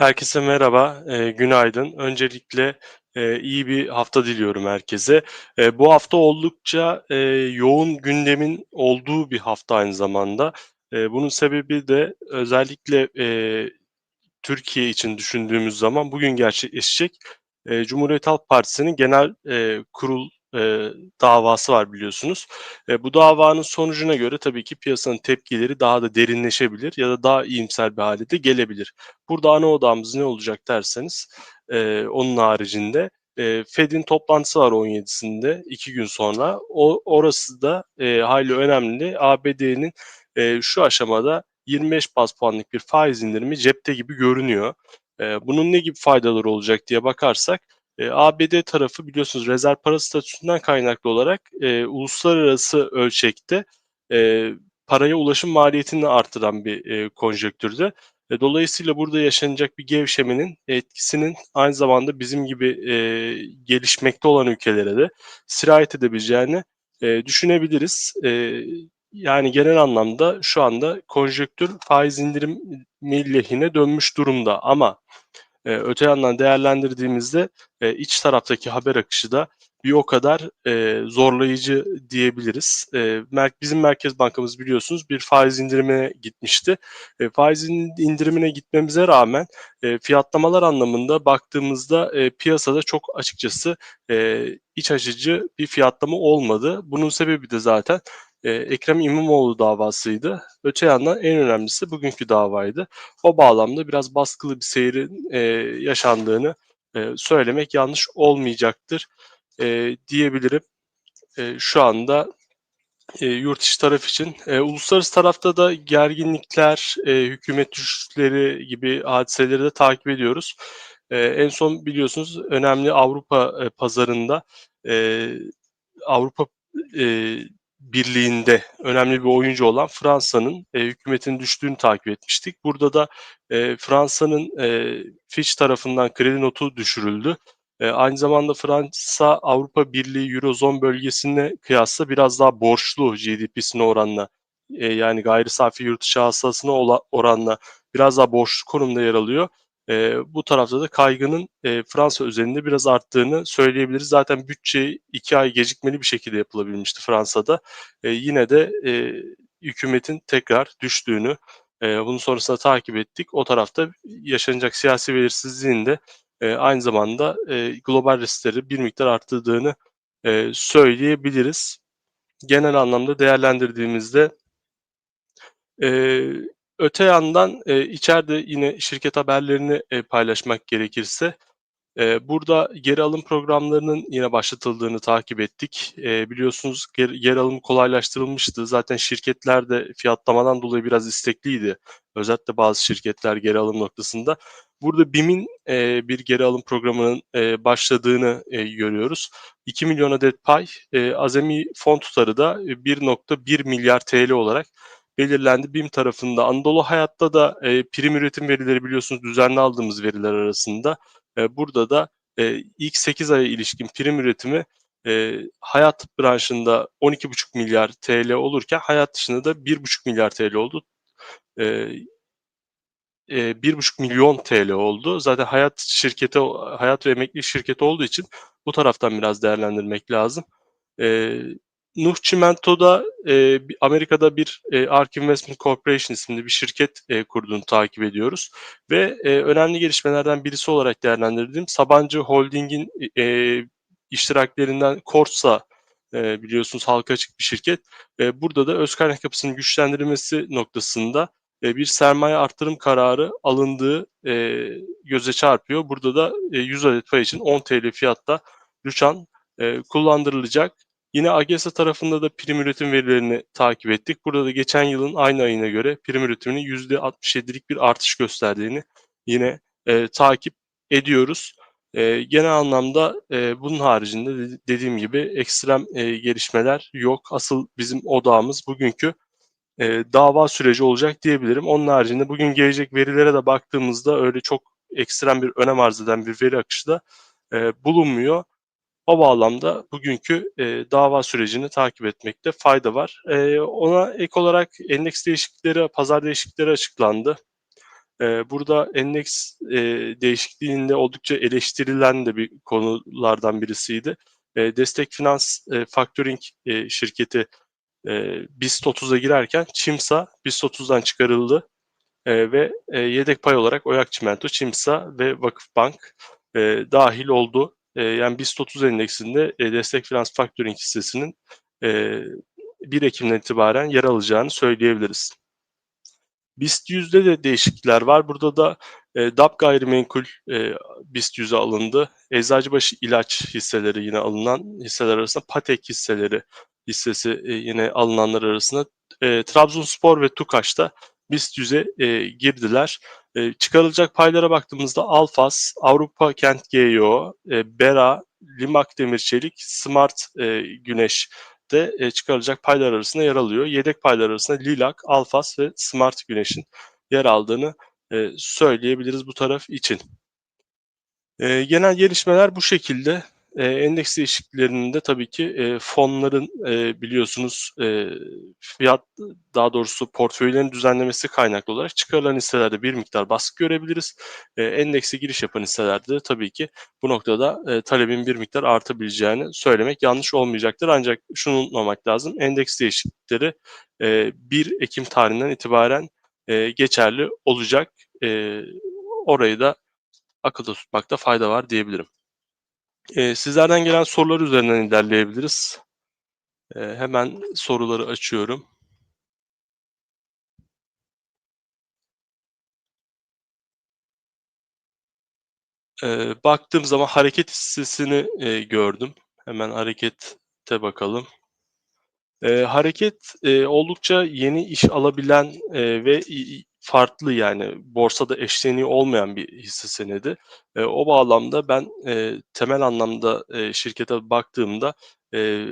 Herkese merhaba, eee, günaydın. Öncelikle, eee, iyi bir hafta diliyorum herkese. Eee, bu hafta oldukça, eee, yoğun gündemin olduğu bir hafta aynı zamanda. Eee, bunun sebebi de özellikle, eee, Türkiye için düşündüğümüz zaman bugün gerçekleşecek, eee, Cumhuriyet Halk Partisi'nin genel, eee, kurul, eee, davası var biliyorsunuz. Eee, bu davanın sonucuna göre tabii ki piyasanın tepkileri daha da derinleşebilir ya da daha iyimser bir hale de gelebilir. Burada ana odağımız ne olacak derseniz, eee, onun haricinde, eee, Fed'in toplantısı var 17'sinde, 2 gün sonra. O orası da, eee, hayli önemli. ABD'nin, eee, şu aşamada 25 baz puanlık bir faiz indirimi cepte gibi görünüyor. Eee, bunun ne gibi faydaları olacak diye bakarsak, eee, ABD tarafı biliyorsunuz rezerv para statüsünden kaynaklı olarak, eee, uluslararası ölçekte, eee, paraya ulaşım maliyetini artıran bir, eee, konjektürde. E, dolayısıyla burada yaşanacak bir gevşemenin etkisinin aynı zamanda bizim gibi, eee, gelişmekte olan ülkelere de sirayet edebileceğini, eee, düşünebiliriz. Eee, yani genel anlamda şu anda konjektür faiz indirimi lehine dönmüş durumda ama, eee, öte yandan değerlendirdiğimizde, eee, iç taraftaki haber akışı da bir o kadar, eee, zorlayıcı diyebiliriz. Mer bizim Merkez Bankamız biliyorsunuz bir faiz indirimine gitmişti. Eee, faiz in indirimine gitmemize rağmen, eee, fiyatlamalar anlamında baktığımızda, eee, piyasada çok açıkçası, eee, iç açıcı bir fiyatlama olmadı. Bunun sebebi de zaten, eee, Ekrem İmamoğlu davasıydı. Öte yandan en önemlisi bugünkü davaydı. O bağlamda biraz baskılı bir seyrin, eee, yaşandığını, eee, söylemek yanlış olmayacaktır, eee, diyebilirim. Eee, şu anda, eee, yurt içi taraf için. Uluslararası tarafta da gerginlikler, hükümet düşüşleri gibi hadiseleri de takip ediyoruz. En son biliyorsunuz önemli Avrupa, pazarında, Avrupa, Birliği'nde önemli bir oyuncu olan Fransa'nın, eee, hükümetinin düştüğünü takip etmiştik. Burada da, eee, Fransa'nın, eee, Fitch tarafından kredi notu düşürüldü. Eee, aynı zamanda Fransa, Avrupa Birliği, Eurozone bölgesine kıyasla biraz daha borçlu GDP'sine oranla, eee, yani gayri safi yurt içi hasılasına oranla biraz daha borçlu konumda yer alıyor. Eee, bu tarafta da kaygının, eee, Fransa özelinde biraz arttığını söyleyebiliriz. Zaten bütçe 2 ay gecikmeli bir şekilde yapılabilmişti Fransa'da. Eee, yine de, eee, hükümetin tekrar düştüğünü, eee, bunun sonrasında takip ettik. O tarafta yaşanacak siyasi belirsizliğin de, eee, aynı zamanda, eee, global riskleri bir miktar arttırdığını, eee, söyleyebiliriz. Genel anlamda değerlendirdiğimizde eee, öte yandan, eee, içeride yine şirket haberlerini, eee, paylaşmak gerekirse, eee, burada geri alım programlarının yine başlatıldığını takip ettik. Eee, biliyorsunuz geri geri alım kolaylaştırılmıştı. Zaten şirketler de fiyatlamadan dolayı biraz istekliydi. Özellikle bazı şirketler geri alım noktasında. Burada BİM'in, eee, bir geri alım programının, eee, başladığını, eee, görüyoruz. 2.000.000 adet pay, eee, azami fon tutarı da, eee, $1.1 olarak belirlendi BİM tarafında. Anadolu Hayat'ta da, eee, prim üretim verileri biliyorsunuz düzenli aldığımız veriler arasında. Eee, burada da, eee, ilk 8 aya ilişkin prim üretimi, eee, hayat branşında $12.5 olurken hayat dışında da $1.5 oldu. Eee eee, $1.500.000 oldu. Zaten hayat şirketi, hayat ve emeklilik şirketi olduğu için bu taraftan biraz değerlendirmek lazım. Eee, Nuh Çimento'da, eee, Amerika'da bir, eee, ARK Investment Corporation isimli bir şirket, eee, kurduğunu takip ediyoruz ve, eee, önemli gelişmelerden birisi olarak değerlendirdiğim Sabancı Holding'in, eee, iştiraklerinden Korsa, eee, biliyorsunuz halka açık bir şirket. Eee, burada da öz kaynak yapısının güçlendirilmesi noktasında, eee, bir sermaye artırım kararı alındığı, eee, göze çarpıyor. Burada da, eee, 100 adet pay için £10 fiyatta Lüçan, eee, kullandırılacak. Yine AGESA tarafında da prim üretim verilerini takip ettik. Burada da geçen yılın aynı ayına göre prim üretiminin %67'lik bir artış gösterdiğini yine, eee, takip ediyoruz. Eee, genel anlamda, eee, bunun haricinde de dediğim gibi ekstrem, eee, gelişmeler yok. Asıl bizim odağımız bugünkü, eee, dava süreci olacak diyebilirim. Onun haricinde bugün gelecek verilere de baktığımızda öyle çok ekstrem bir önem arz eden bir veri akışı da, eee, bulunmuyor. O bağlamda bugünkü, eee, dava sürecini takip etmekte fayda var. Eee, ona ek olarak endeks değişiklikleri, pazar değişiklikleri açıklandı. Eee, burada endeks, eee, değişikliğinde oldukça eleştirilen de bir konulardan birisiydi. Eee, Destek Finans, eee, Factoring, eee, şirketi, eee, BIST 30'a girerken Çimsa BIST 30'dan çıkarıldı, eee, ve, eee, yedek pay olarak Oyak Çimento, Çimsa ve Vakıfbank, eee, dâhil oldu. Eee, yani BIST 30 endeksinde, eee, Destek Finans Factoring hissesinin, eee, 1 Ekim'den itibaren yer alacağını söyleyebiliriz. BIST 100'de de değişiklikler var. Burada da, eee, DAP Gayrimenkul, eee, BIST 100'e alındı. Eczacıbaşı İlaç hisseleri yine alınan hisseler arasında Patek hisseleri hissesi, eee, yine alınanlar arasında. Eee, Trabzonspor ve Tukaş da BIST 100'e, eee, girdiler. Eee, çıkarılacak paylara baktığımızda Alfas, Avrupa Kent GYO, eee, Bera, Limak Demirçelik, Smart, eee, Güneş de, eee, çıkarılacak paylar arasında yer alıyor. Yedek paylar arasında Lilak, Alfas ve Smart Güneş'in yer aldığını, eee, söyleyebiliriz bu taraf için. Eee, genel gelişmeler bu şekilde. Eee, endeks değişikliklerinin de tabii ki, eee, fonların, eee, biliyorsunuz, eee, fiyat daha doğrusu portföylerin düzenlemesi kaynaklı olarak çıkarılan hisselerde bir miktar baskı görebiliriz. Eee, endekse giriş yapan hisselerde de tabii ki bu noktada, eee, talebin bir miktar artabileceğini söylemek yanlış olmayacaktır. Ancak şunu unutmamak lazım, endeks değişiklikleri, eee, 1 Ekim tarihinden itibaren, eee, geçerli olacak. Eee, orayı da akılda tutmakta fayda var diyebilirim. Eee, sizlerden gelen sorular üzerinden ilerleyebiliriz. Eee, hemen soruları açıyorum. Eee, baktığım zaman Hareket hissesini, eee, gördüm. Hemen Hareket'e bakalım. Eee, Hareket, eee, oldukça yeni iş alabilen, eee, ve farklı yani borsada eşleniği olmayan bir hisse senedi. Eee, o bağlamda ben, eee, temel anlamda, eee, şirkete baktığımda, eee,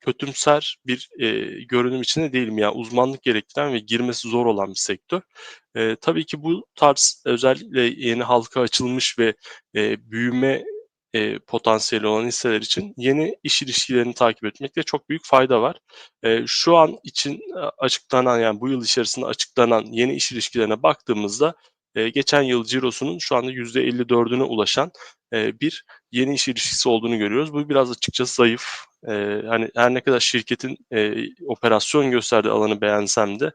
kötümser bir, eee, görünüm içinde değilim. Yani uzmanlık gerektiren ve girmesi zor olan bir sektör. Eee, tabii ki bu tarz özellikle yeni halka açılmış ve, eee, büyüme, eee, potansiyeli olan hisseler için yeni iş ilişkilerini takip etmekte çok büyük fayda var. Eee, şu an için a açıklanan yani bu yıl içerisinde açıklanan yeni iş ilişkilerine baktığımızda, eee, geçen yıl cirosunun şu anda %54'üne ulaşan, eee, bir yeni iş ilişkisi olduğunu görüyoruz. Bu biraz açıkçası zayıf. Eee, hani her ne kadar şirketin, eee, operasyon gösterdiği alanı beğensem de,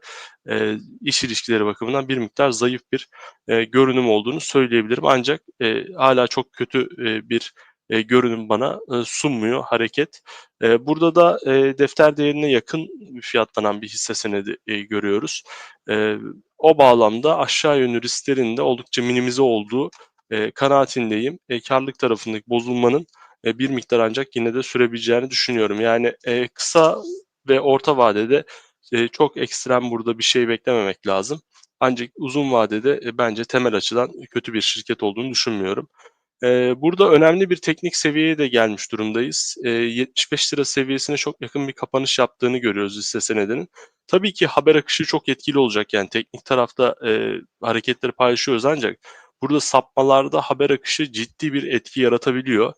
eee, iş ilişkileri bakımından bir miktar zayıf bir, eee, görünüm olduğunu söyleyebilirim. Ancak, eee, hâlâ çok kötü, eee, bir, eee, görünüm bana, ııı, sunmuyor Hareket. Eee, burada da, eee, defter değerine yakın fiyatlanan bir hisse senedi, eee, görüyoruz. Eee, o bağlamda aşağı yönlü risklerin de oldukça minimize olduğu, eee, kanaatindeyim. Eee, kârlılık tarafındaki bozulmanın, eee, bir miktar ancak yine de sürebileceğini düşünüyorum. Yani, eee, kısa ve orta vadede, eee, çok ekstrem burada bir şey beklememek lazım. Ancak uzun vadede, eee, bence temel açıdan kötü bir şirket olduğunu düşünmüyorum. Burada önemli bir teknik seviyeye de gelmiş durumdayız. Eee, £75 seviyesine çok yakın bir kapanış yaptığını görüyoruz hisse senedinin. Tabii ki haber akışı çok etkili olacak. Yani teknik tarafta, hareketleri paylaşıyoruz ancak burada sapmalarda haber akışı ciddi bir etki yaratabiliyor.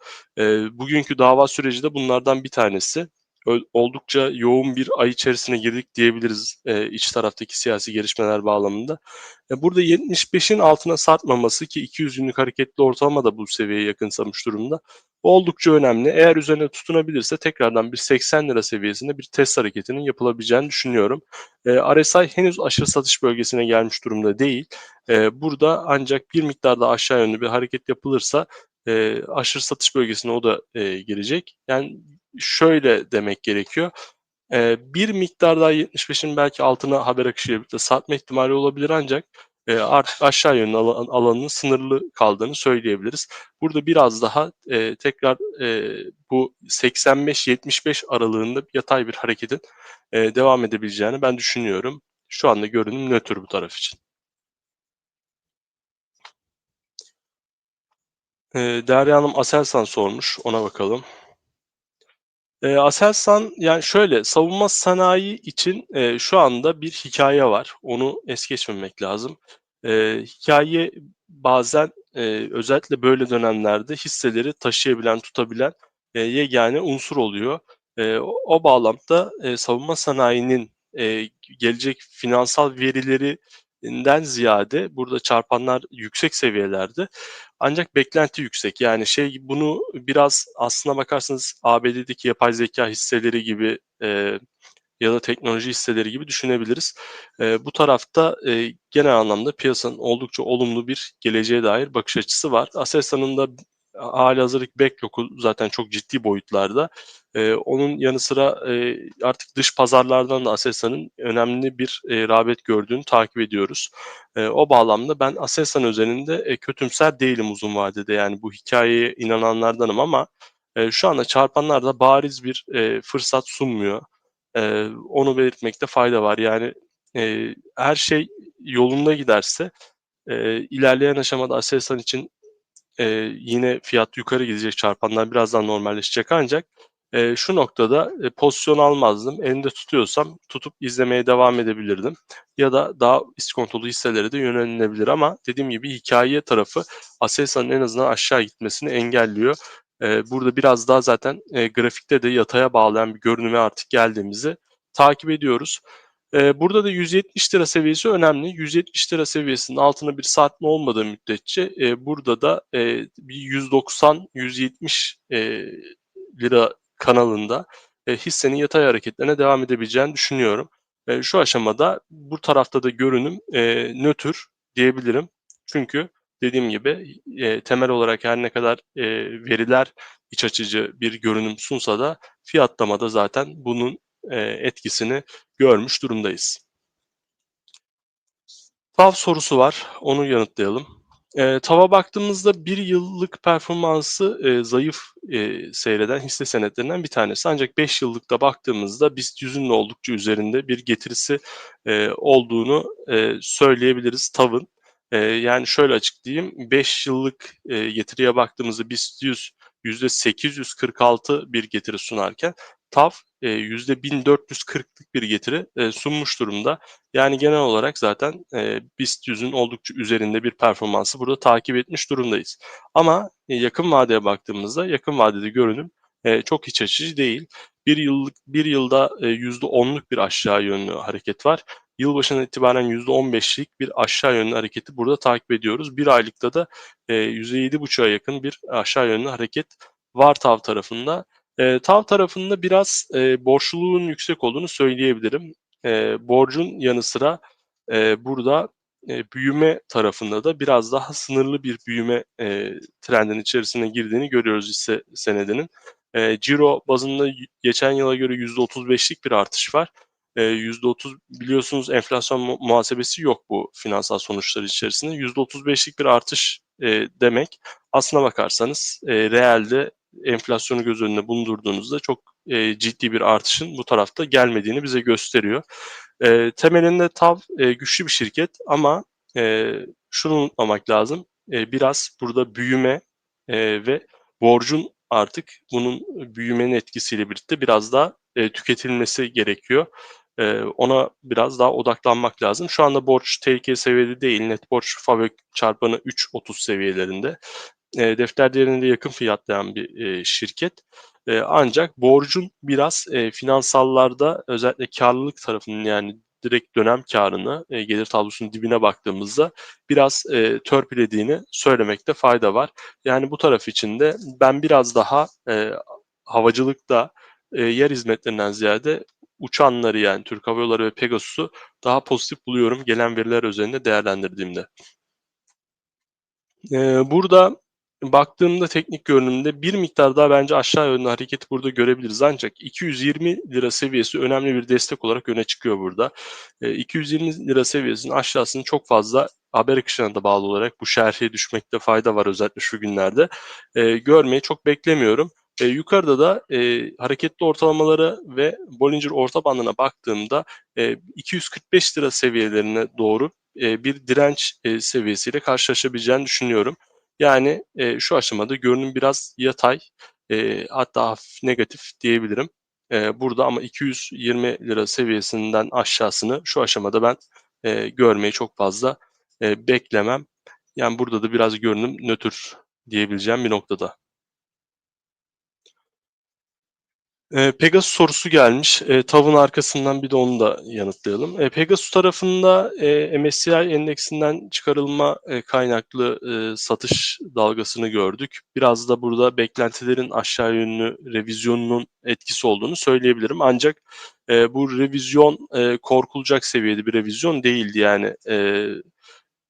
Bugünkü dava süreci de bunlardan bir tanesi. Oldukça yoğun bir ay içerisine girdik diyebiliriz, eee, iç taraftaki siyasi gelişmeler bağlamında. Eee, burada 75'in altına sarkmaması ki 200 günlük hareketli ortalama da bu seviyeye yakınsamış durumda. Oldukça önemli. Eğer üzerine tutunabilirse tekrardan bir £80 seviyesinde bir test hareketinin yapılabileceğini düşünüyorum. Eee, RSI henüz aşırı satış bölgesine gelmiş durumda değil. Eee, burada ancak bir miktar daha aşağı yönlü bir hareket yapılırsa, eee, aşırı satış bölgesine o da, eee, girecek. Yani şöyle demek gerekiyor, eee, bir miktar daha 75'in belki altına haber akışıyla birlikte sarkma ihtimali olabilir ancak, eee, artık aşağı yönlü ala alanının sınırlı kaldığını söyleyebiliriz. Burada biraz daha, eee, tekrar, eee, bu 85-75 aralığında yatay bir hareketin, eee, devam edebileceğini ben düşünüyorum. Şu anda görünüm nötr bu taraf için. Eee, Derya Hanım Aselsan sormuş, ona bakalım. Eee, Aselsan, yani şöyle, savunma sanayi için, eee, şu anda bir hikâye var. Onu es geçmemek lazım. Eee, hikâye bazen, eee, özellikle böyle dönemlerde hisseleri taşıyabilen, tutabilen, eee, yegâne unsur oluyor. Eee, o o bağlamda, eee, savunma sanayinin, eee, gelecek finansal verileri, den ziyade burada çarpanlar yüksek seviyelerde ancak beklenti yüksek. Yani şey bunu biraz aslına bakarsanız ABD'deki yapay zeka hisseleri gibi e, ya da teknoloji hisseleri gibi düşünebiliriz. E, bu tarafta e, genel anlamda piyasanın oldukça olumlu bir geleceğe dair bakış açısı var. Aselsan'ın da hali hazırlık backlog'u zaten çok ciddi boyutlarda. E, onun yanı sıra e, artık dış pazarlardan da Aselsan'ın önemli bir e, rağbet gördüğünü takip ediyoruz. E, o bağlamda ben Aselsan üzerinde e, kötümser değilim uzun vadede. Yani bu hikayeye inananlardanım ama e, şu anda çarpanlarda bariz bir e, fırsat sunmuyor. E, onu belirtmekte fayda var. Yani e, her şey yolunda giderse e, ilerleyen aşamada Aselsan için e, yine fiyat yukarı gidecek çarpanlar birazdan normalleşecek ancak e, şu noktada e, pozisyon almazdım. Elinde tutuyorsam tutup izlemeye devam edebilirdim. Ya da daha iskontolu hisselere de yönelinebilir ama dediğim gibi hikaye tarafı Aselsan'ın en azından aşağı gitmesini engelliyor. E, burada biraz daha zaten e, grafikte de yataya bağlayan bir görünüme artık geldiğimizi takip ediyoruz. E, burada da 170 lira seviyesi önemli. 170 lira seviyesinin altına bir sarkma olmadığı müddetçe e, burada da e, bir 190-170 e, lira kanalında hissenin yatay hareketlerine devam edebileceğini düşünüyorum. Şu aşamada bu tarafta da görünüm e, nötr diyebilirim. Çünkü dediğim gibi temel olarak her ne kadar veriler iç açıcı bir görünüm sunsa da fiyatlamada zaten bunun etkisini görmüş durumdayız. TAV sorusu var, onu yanıtlayalım. E, TAV'a baktığımızda bir yıllık performansı e, zayıf e, seyreden hisse senetlerinden bir tanesi. Ancak 5 yıllıkta baktığımızda BIST 100'ün oldukça üzerinde bir getirisi e, olduğunu e, söyleyebiliriz TAV'ın. E, yani şöyle açıklayayım, 5 yıllık e, getiriye baktığımızda BIST 100 %846 bir getiri sunarken TAV e, %1440'lık bir getiri e, sunmuş durumda. Yani genel olarak zaten e, BIST 100'ün oldukça üzerinde bir performansı burada takip etmiş durumdayız. Ama e, yakın vadeye baktığımızda yakın vadede görünüm çok iç açıcı değil. Bir yıllık bir yılda e, %10'luk bir aşağı yönlü hareket var. Yılbaşından itibaren %15'lik bir aşağı yönlü hareketi burada takip ediyoruz. Bir aylıkta da e, %7,5'a yakın bir aşağı yönlü hareket var TAV tarafında. E, TAV tarafında biraz e, borçluluğun yüksek olduğunu söyleyebilirim. E, borcun yanı sıra e, burada e, büyüme tarafında da biraz daha sınırlı bir büyüme e, trendinin içerisine girdiğini görüyoruz hisse senedinin. E, Ciro bazında geçen yıla göre %35'lik bir artış var. E, %30 biliyorsunuz enflasyon mu- muhasebesi yok bu finansal sonuçlar içerisinde. %35'lik bir artış e, demek aslına bakarsanız e, realde enflasyonu göz önüne bulundurduğunuzda çok e, ciddi bir artışın bu tarafta gelmediğini bize gösteriyor. E, temelinde TAV e, güçlü bir şirket ama e, şunu unutmamak lazım. E, biraz burada büyüme e, ve borcun artık bunun büyümenin etkisiyle birlikte biraz daha e, tüketilmesi gerekiyor. E, ona biraz daha odaklanmak lazım. Şu anda borç tehlike seviyede değil. Net borç FAVÖK çarpanı 3.30 seviyelerinde e, defter değerine de yakın fiyatlayan bir e, şirket. E, ancak borcun biraz e, finansallarda özellikle karlılık tarafının yani direkt dönem karını e, gelir tablosunun dibine baktığımızda biraz e, törpülediğini söylemekte fayda var. Yani bu taraf için de ben biraz daha e, havacılıkta e, yer hizmetlerinden ziyade uçanları yani Türk Hava Yolları ve Pegasus'u daha pozitif buluyorum gelen veriler üzerinde değerlendirdiğimde. E, burada baktığımda teknik görünümde bir miktar daha bence aşağı yönlü hareketi burada görebiliriz. Ancak 220 lira seviyesi önemli bir destek olarak öne çıkıyor burada. E, 220 lira seviyesinin aşağısını çok fazla haber akışına da bağlı olarak bu şerhiye düşmekte fayda var özellikle şu günlerde. E, görmeyi çok beklemiyorum. E, yukarıda da e, hareketli ortalamaları ve Bollinger orta bandına baktığımda e, 245 lira seviyelerine doğru e, bir direnç e, seviyesiyle karşılaşabileceğini düşünüyorum. Yani e, şu aşamada görünüm biraz yatay e, hatta hafif negatif diyebilirim. E, burada ama 220 lira seviyesinden aşağısını şu aşamada ben e, görmeyi çok fazla e, beklemem. Yani burada da biraz görünüm nötr diyebileceğim bir noktada. Eee, Pegasus sorusu gelmiş. Eee, TAV'ın arkasından bir de onu da yanıtlayalım. Eee, Pegasus tarafında, eee, MSCI endeksinden çıkarılma, eee, kaynaklı, ııı, satış dalgasını gördük. Biraz da burada beklentilerin aşağı yönlü revizyonunun etkisi olduğunu söyleyebilirim. Ancak, eee, bu revizyon, eee, korkulacak seviyede bir revizyon değildi. Yani, eee,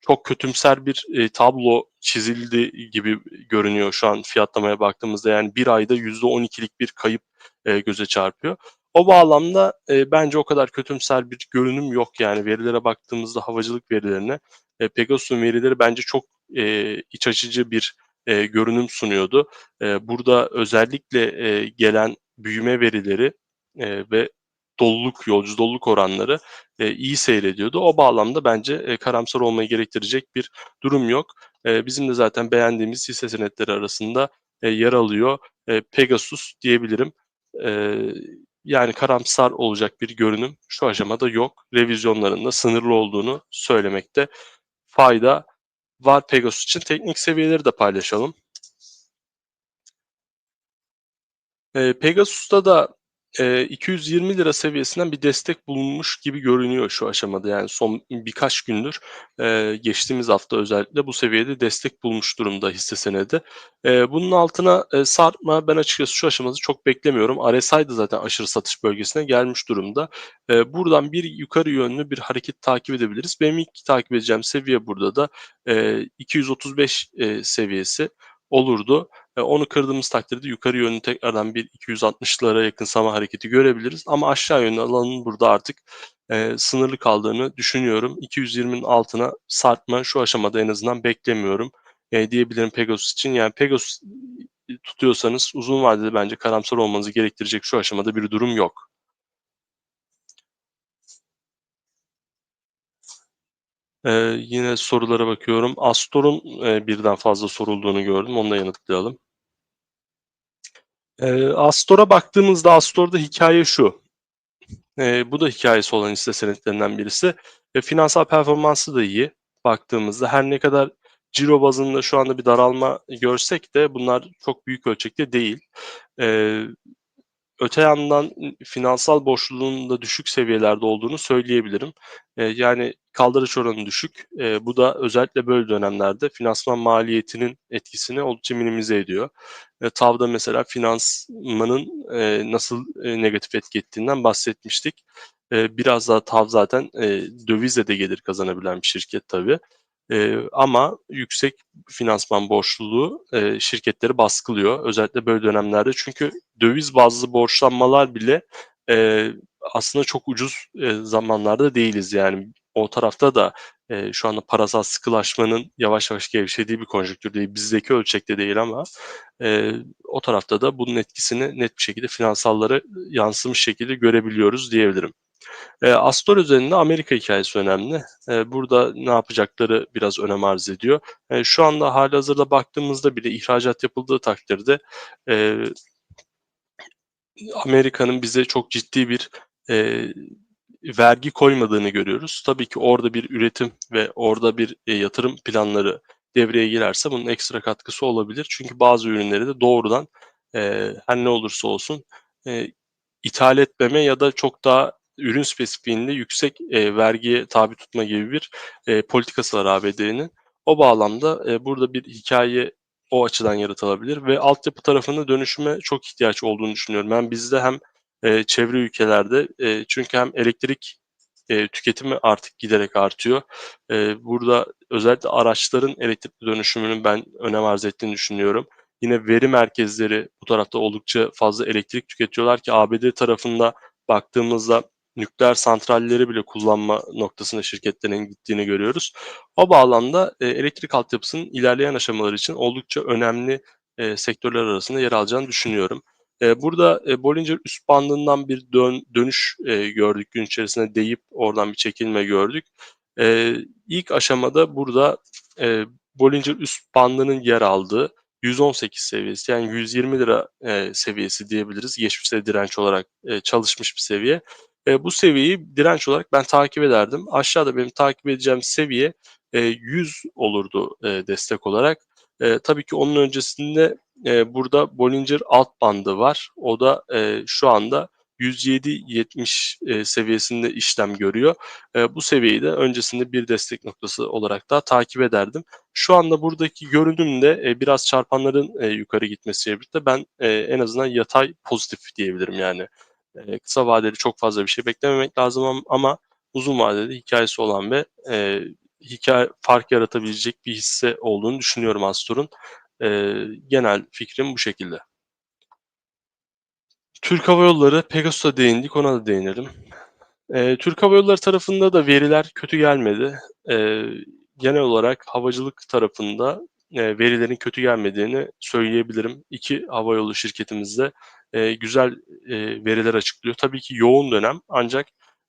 çok kötümser bir, eee, tablo çizildi gibi görünüyor şu an fiyatlamaya baktığımızda. Yani bir ayda %12'lik bir kayıp, eee, göze çarpıyor. O bağlamda, eee, bence o kadar kötümser bir görünüm yok. Yani verilere baktığımızda havacılık verilerine, eee, Pegasus'un verileri bence çok, eee, iç açıcı bir, eee, görünüm sunuyordu. Eee, burada özellikle, eee, gelen büyüme verileri, eee, ve doluluk, yolcu doluluk oranları, eee, iyi seyrediyordu. O bağlamda bence, eee, karamsar olmayı gerektirecek bir durum yok. Eee, bizim de zaten beğendiğimiz hisse senetleri arasında, eee, yer alıyor, eee, Pegasus diyebilirim. Eee, yani karamsar olacak bir görünüm şu aşamada yok. Revizyonların da sınırlı olduğunu söylemekte fayda var Pegasus için. Teknik seviyeleri de paylaşalım. Eee, Pegasus'ta da, eee, £220 seviyesinden bir destek bulunmuş gibi görünüyor şu aşamada. Yani son birkaç gündür, geçtiğimiz hafta özellikle bu seviyede destek bulmuş durumda hisse senedi. Bunun altına, eee, sarkma ben açıkçası şu aşamada çok beklemiyorum. RSI de zaten aşırı satış bölgesine gelmiş durumda. Buradan bir yukarı yönlü bir hareket takip edebiliriz. Benim ilk takip edeceğim seviye burada da, eee, 235, eee, seviyesi olurdu. Eee, onu kırdığımız takdirde yukarı yönlü tekrardan bir 260'lara yakınsama hareketi görebiliriz ama aşağı yönlü alanın burada artık, eee, sınırlı kaldığını düşünüyorum. 220'nin altına sarkma şu aşamada en azından beklemiyorum, eee, diyebilirim Pegasus için. Yani Pegasus tutuyorsanız uzun vadede bence karamsar olmanızı gerektirecek şu aşamada bir durum yok. Eee, yine sorulara bakıyorum. Astor'un, eee, birden fazla sorulduğunu gördüm. Onu da yanıtlayalım. Eee, Astor'a baktığımızda Astor'da hikâye şu: Eee, bu da hikâyesi olan hisse senetlerinden birisi. E, finansal performansı da iyi baktığımızda. Her ne kadar ciro bazında şu anda bir daralma görsek de bunlar çok büyük ölçekte değil. Eee, öte yandan finansal borçluluğunun da düşük seviyelerde olduğunu söyleyebilirim. Eee, yani kaldıraç oranı düşük. Eee, bu da özellikle böyle dönemlerde finansman maliyetinin etkisini oldukça minimize ediyor. Eee, TAV'da mesela finansmanın, eee, nasıl, eee, negatif etki ettiğinden bahsetmiştik. Eee, biraz daha TAV zaten, eee, dövizle de gelir kazanabilen bir şirket tabii. Eee, ama yüksek finansman borçluluğu, eee, şirketleri baskılıyor. Özellikle böyle dönemlerde çünkü döviz bazlı borçlanmalar bile, eee, aslında çok ucuz, eee, zamanlarda değiliz. Yani o tarafta da, eee, şu anda parasal sıkılaşmanın yavaş yavaş gevşediği bir konjonktürdeyiz. Bizdeki ölçekte değil ama, eee, o tarafta da bunun etkisini net bir şekilde finansallara yansımış şekilde görebiliyoruz diyebilirim. Eee, Astor özelinde Amerika hikâyesi önemli. Eee, burada ne yapacakları biraz önem arz ediyor. Eee, şu anda hâlihazırda baktığımızda bile ihracat yapıldığı takdirde, eee, Amerika'nın bize çok ciddi bir, eee, vergi koymadığını görüyoruz. Tabii ki orada bir üretim ve orada bir, eee, yatırım planları devreye girerse bunun ekstra katkısı olabilir. Çünkü bazı ürünleri de doğrudan, eee, her ne olursa olsun, eee, ithal etmeme ya da çok daha ürün spesifiğinde yüksek, eee, vergiye tabi tutma gibi bir, eee, politikası var ABD'nin. O bağlamda, eee, burada bir hikâye o açıdan yaratılabilir ve altyapı tarafında dönüşüme çok ihtiyaç olduğunu düşünüyorum. Hem bizde hem, eee, çevre ülkelerde, eee, çünkü hem elektrik, eee, tüketimi artık giderek artıyor. Eee, burada özellikle araçların elektrikli dönüşümünün ben önem arz ettiğini düşünüyorum. Yine veri merkezleri bu tarafta oldukça fazla elektrik tüketiyorlar ki ABD tarafında baktığımızda nükleer santralleri bile kullanma noktasına şirketlerin gittiğini görüyoruz. O bağlamda, eee, elektrik altyapısının ilerleyen aşamaları için oldukça önemli, eee, sektörler arasında yer alacağını düşünüyorum. Eee, burada, eee, Bollinger üst bandından bir dön dönüş, eee, gördük gün içerisinde deyip oradan bir çekilme gördük. Eee, ilk aşamada burada, eee, Bollinger üst bandının yer aldığı 118 seviyesi yani £120, eee, seviyesi diyebiliriz. Geçmişte direnç olarak, eee, çalışmış bir seviye. Eee, bu seviyeyi direnç olarak ben takip ederdim. Aşağıda benim takip edeceğim seviye, eee, 100 olurdu, eee, destek olarak. Eee, tabii ki onun öncesinde, eee, burada Bollinger alt bandı var. O da, eee, şu anda 107.70, eee, seviyesinde işlem görüyor. Eee, bu seviyeyi de öncesinde bir destek noktası olarak da takip ederdim. Şu anda buradaki görünüm de, eee, biraz çarpanların, eee, yukarı gitmesiyle birlikte ben, en azından yatay pozitif diyebilirim yani. Eee, kısa vadeli çok fazla bir şey beklememek lazım am ama uzun vadede hikâyesi olan ve, eee, hikâye fark yaratabilecek bir hisse olduğunu düşünüyorum Astor'un. Eee, genel fikrim bu şekilde. Türk Hava Yolları, Pegasus'a değindik, ona da değinelim. Eee, Türk Hava Yolları tarafında da veriler kötü gelmedi. Eee, genel olarak havacılık tarafında, eee, verilerin kötü gelmediğini söyleyebilirim. 2 havayolu şirketimiz eee, güzel, eee, veriler açıklıyor. Tabii ki yoğun dönem ancak,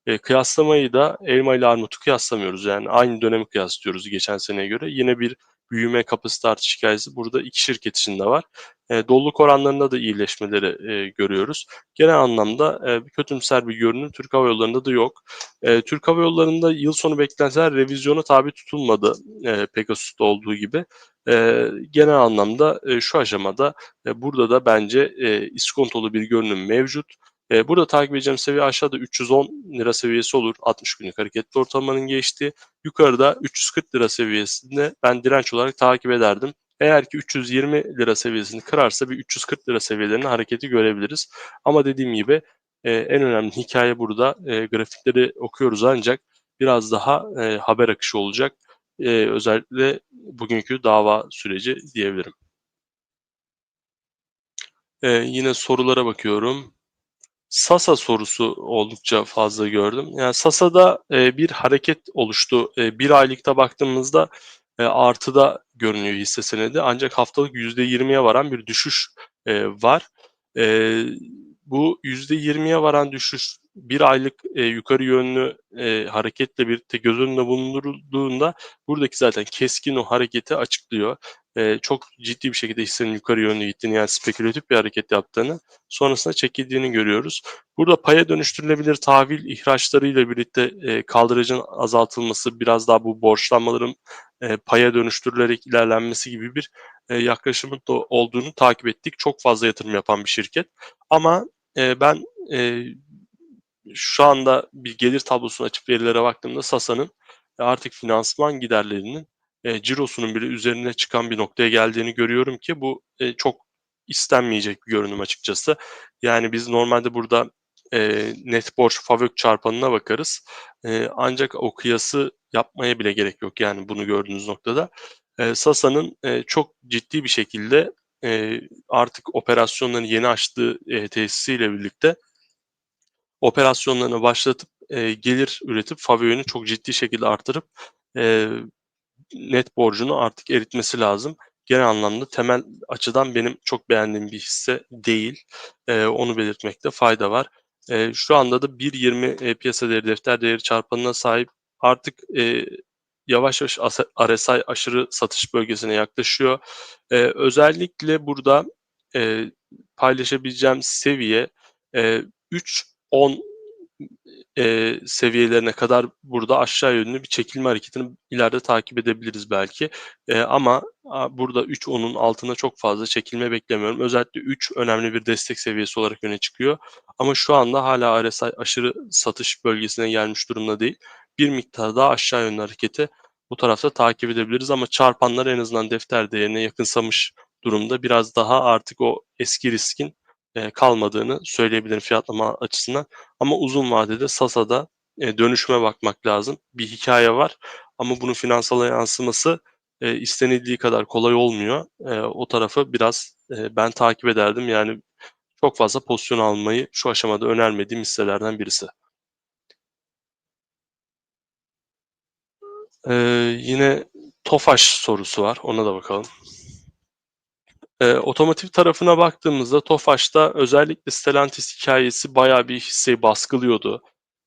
eee, kıyaslamayı da elma ile armutu kıyaslamıyoruz. Yani aynı dönemi kıyaslıyoruz geçen seneye göre. Yine bir büyüme, kapasite artış hikâyesi burada 2 şirket için de var. Eee, doluluk oranlarında da iyileşmeleri, eee, görüyoruz. Genel anlamda, eee, kötümser bir görünüm Türk Hava Yolları'nda da yok. Eee, Türk Hava Yolları'nda yıl sonu beklentiler revizyona tabi tutulmadı, eee, Pegasus'ta olduğu gibi. Eee, genel anlamda, eee, şu aşamada, eee, burada da bence, eee, iskontolu bir görünüm mevcut. Eee, burada takip edeceğim seviye aşağıda £310 seviyesi olur. 60 günlük hareketli ortalamanın geçtiği. Yukarıda £340 seviyesinde ben direnç olarak takip ederdim. Eğer ki £320 seviyesini kırarsa bir £340 seviyelerine hareketi görebiliriz. Ama dediğim gibi, eee, en önemli hikâye burada, eee, grafikleri okuyoruz ancak biraz daha, eee, haber akışı olacak. Eee, özellikle bugünkü dava süreci diyebilirim. Eee, yine sorulara bakıyorum. Sasa sorusu oldukça fazla gördüm. Yani Sasa'da, eee, bir hareket oluştu. Eee, 1 aylıkta baktığımızda, eee, artıda görünüyor hisse senedi ancak haftalık %20'ye varan bir düşüş, eee, var. Eee, bu %20'ye varan düşüş 1 aylık, eee, yukarı yönlü, eee, hareketle birlikte göz önünde bulundurulduğunda buradaki zaten keskin o hareketi açıklıyor. Eee, çok ciddi bir şekilde hissenin yukarı yönlü gittiğini yani spekülatif bir hareket yaptığını, sonrasında çekildiğini görüyoruz. Burada paya dönüştürülebilir tahvil ihraçlarıyla birlikte, eee, kaldıracın azaltılması, biraz daha bu borçlanmaların, eee, paya dönüştürülerek ilerlenmesi gibi bir, eee, yaklaşımın da olduğunu takip ettik. Çok fazla yatırım yapan bir şirket ama, eee, ben, eee, şu anda bir gelir tablosunu açıp verilere baktığımda Sasa'nın artık finansman giderlerinin, eee, cirosunun bile üzerine çıkan bir noktaya geldiğini görüyorum ki bu, eee, çok istenmeyecek bir görünüm açıkçası. Yani biz normalde burada, eee, net borç FAVÖK çarpanına bakarız. Eee, ancak o kıyası yapmaya bile gerek yok yani bunu gördüğünüz noktada. Eee, Sasa'nın, eee, çok ciddi bir şekilde, eee, artık operasyonlarını yeni açtığı, eee, tesisiyle birlikte operasyonlarını başlatıp e, gelir üretip FAVÖ'nü çok ciddi şekilde artırıp e, net borcunu artık eritmesi lazım. Genel anlamda temel açıdan benim çok beğendiğim bir hisse değil. E, onu belirtmekte fayda var. E, şu anda da 1.20 e, piyasa değeri defter değeri çarpanına sahip artık e, yavaş yavaş RSI aşırı satış bölgesine yaklaşıyor. E, özellikle burada e, paylaşabileceğim seviye e, 3 10 e, seviyelerine kadar burada aşağı yönlü bir çekilme hareketini ileride takip edebiliriz belki. E, ama burada 3 3.10'un altına çok fazla çekilme beklemiyorum. Özellikle 3 önemli bir destek seviyesi olarak öne çıkıyor. Ama şu anda hala RSI aşırı satış bölgesine gelmiş durumda değil. Bir miktar daha aşağı yönlü hareketi bu tarafta takip edebiliriz ama çarpanlar en azından defter değerine yakınsamış durumda. Biraz daha artık o eski riskin eee, kalmadığını söyleyebilirim fiyatlama açısından ama uzun vadede Sasa'da, eee, dönüşüme bakmak lazım. Bir hikâye var ama bunun finansala yansıması, eee, istenildiği kadar kolay olmuyor. Eee, o tarafı biraz, ben takip ederdim. Yani çok fazla pozisyon almayı şu aşamada önermediğim hisselerden birisi. Eee, yine Tofaş sorusu var, ona da bakalım. Eee, otomotiv tarafına baktığımızda Tofaş'ta özellikle Stellantis hikâyesi bayağı bir hisseyi baskılıyordu.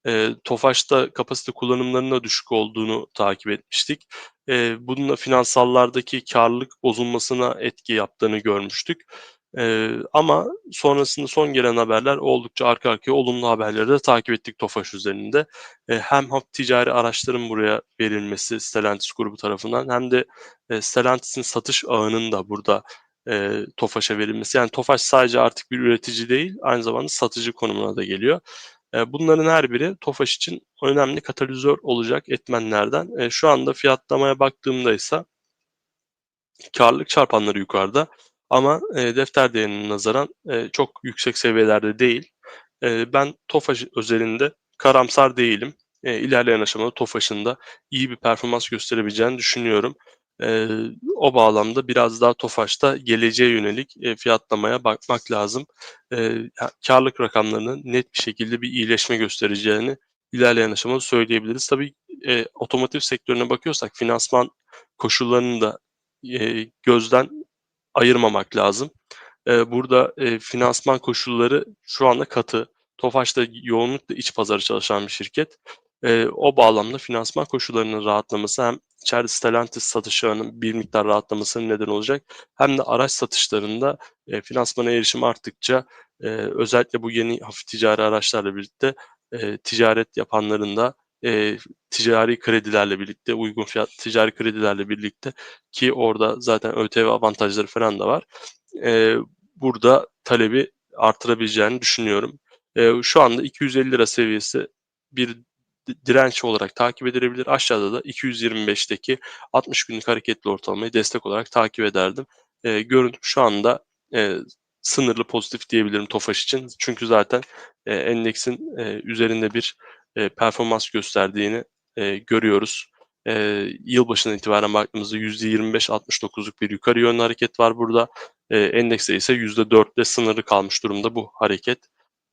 Eee, Tofaş'ta kapasite kullanımlarının da düşük olduğunu takip etmiştik. Eee, bunun da finansallardaki kârlılık bozulmasına etki yaptığını görmüştük. Eee, ama sonrasında son gelen haberler oldukça arka arkaya olumlu haberleri de takip ettik Tofaş üzerinde. Eee, hem ticari araçların buraya verilmesi Stellantis grubu tarafından hem de e, Stellantis'in satış ağının da burada e, Tofaş'a verilmesi. Yani Tofaş sadece artık bir üretici değil, aynı zamanda satıcı konumuna da geliyor. E, bunların her biri Tofaş için önemli katalizör olacak etmenlerden. E, şu anda fiyatlamaya baktığımda ise karlılık çarpanları yukarıda ama e, defter değerine nazaran e, çok yüksek seviyelerde değil. E, ben Tofaş özelinde karamsar değilim. E, ilerleyen aşamada Tofaş'ın da iyi bir performans gösterebileceğini düşünüyorum. E, o bağlamda biraz daha Tofaş'ta geleceğe yönelik e, fiyatlamaya bakmak lazım. E, karlılık rakamlarının net bir şekilde bir iyileşme göstereceğini ilerleyen aşamada söyleyebiliriz. Tabii e, otomotiv sektörüne bakıyorsak finansman koşullarını da e, gözden ayırmamak lazım. E, burada e, finansman koşulları şu anda katı. Tofaş'ta yoğunlukla iç pazarı çalışan bir şirket. E, o bağlamda finansman koşullarının rahatlaması hem içeride Stellantis satışlarının bir miktar rahatlamasının neden olacak hem de araç satışlarında e, finansmana erişim arttıkça e, özellikle bu yeni hafif ticari araçlarla birlikte e, ticaret yapanların da e, ticari kredilerle birlikte, uygun fiyat ticari kredilerle birlikte ki orada zaten ÖTV avantajları falan da var. E, burada talebi artırabileceğini düşünüyorum. E, şu anda 250 lira seviyesi bir direnç olarak takip edilebilir. Aşağıda da 225'teki 60 günlük hareketli ortalamayı destek olarak takip ederdim. E, görüntüm şu anda e, sınırlı pozitif diyebilirim Tofaş için. Çünkü zaten e, endeksin e, üzerinde bir e, performans gösterdiğini e, görüyoruz. E, yılbaşından itibaren baktığımızda %25-69'luk bir yukarı yönlü hareket var burada. E, endekste ise %4'le sınırlı kalmış durumda bu hareket.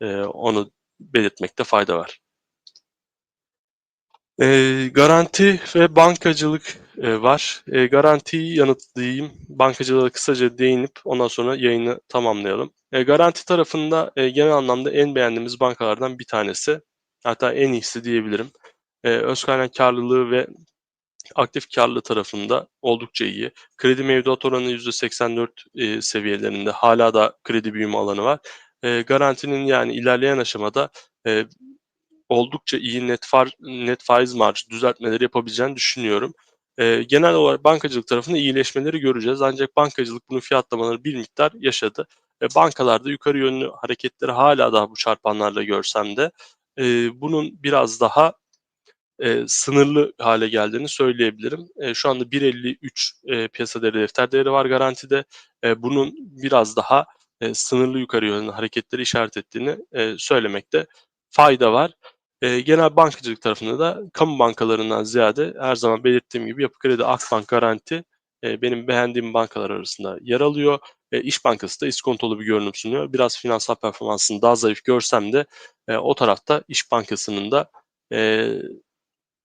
E, onu belirtmekte fayda var. E, garanti ve bankacılık e, var. E, garantiyi yanıtlayayım. Bankacılığa kısaca değinip ondan sonra yayını tamamlayalım. E, garanti tarafında e, genel anlamda en beğendiğimiz bankalardan bir tanesi. Hatta en iyisi diyebilirim. E, öz kaynak karlılığı ve aktif karlılığı tarafında oldukça iyi. Kredi mevduat oranı %84 e, seviyelerinde hala da kredi büyüme alanı var. E, garantinin yani ilerleyen aşamada e, oldukça iyi net, far, net faiz marjı düzeltmeleri yapabileceğini düşünüyorum. E, genel olarak bankacılık tarafında iyileşmeleri göreceğiz. Ancak bankacılık bunu fiyatlamaları bir miktar yaşadı. E, bankalarda yukarı yönlü hareketleri hala daha bu çarpanlarla görsem de e, bunun biraz daha e, sınırlı hale geldiğini söyleyebilirim. E, şu anda 1.53 e, piyasa değeri defter değeri var garantide. E, bunun biraz daha e, sınırlı yukarı yönlü hareketleri işaret ettiğini e, söylemekte fayda var. E, genel bankacılık tarafında da kamu bankalarından ziyade her zaman belirttiğim gibi Yapı Kredi, Akbank, Garanti e, benim beğendiğim bankalar arasında yer alıyor. E, İş Bankası da iskontolu bir görünüm sunuyor. Biraz finansal performansını daha zayıf görsem de e, o tarafta İş Bankası'nın da e,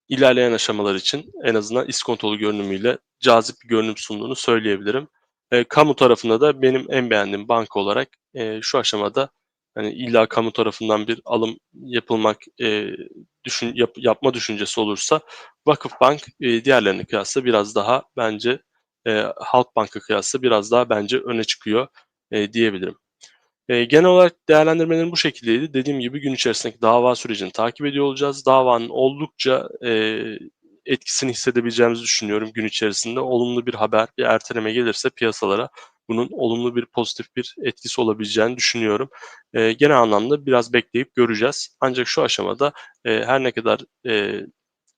ilerleyen aşamalar için en azından iskontolu görünümüyle cazip bir görünüm sunduğunu söyleyebilirim. E, kamu tarafında da benim en beğendiğim banka olarak e, şu aşamada hani illa kamu tarafından bir alım yapılmak e, düşün yap, yapma düşüncesi olursa Vakıfbank e, diğerlerine kıyasla biraz daha bence e, Halkbank'a kıyasla biraz daha bence öne çıkıyor e, diyebilirim. E, genel olarak değerlendirmelerim bu şekildeydi. Dediğim gibi gün içerisindeki dava sürecini takip ediyor olacağız. Davanın oldukça e, etkisini hissedebileceğimizi düşünüyorum gün içerisinde. Olumlu bir haber, bir erteleme gelirse piyasalara bunun olumlu bir pozitif bir etkisi olabileceğini düşünüyorum. E, genel anlamda biraz bekleyip göreceğiz. Ancak şu aşamada e, her ne kadar e,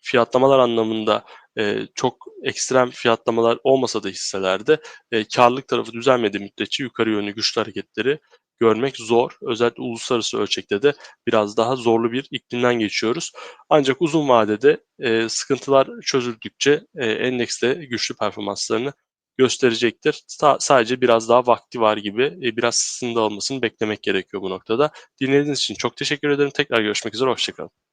fiyatlamalar anlamında e, çok ekstrem fiyatlamalar olmasa da hisselerde e, karlılık tarafı düzelmediği müddetçe yukarı yönlü güçlü hareketleri görmek zor. Özellikle uluslararası ölçekte de biraz daha zorlu bir iklimden geçiyoruz. Ancak uzun vadede e, sıkıntılar çözüldükçe e, endekste güçlü performanslarını gösterecektir. Sa- sadece biraz daha vakti var gibi e, biraz sınırda olmasını beklemek gerekiyor bu noktada. Dinlediğiniz için çok teşekkür ederim. Tekrar görüşmek üzere. Hoşçakalın.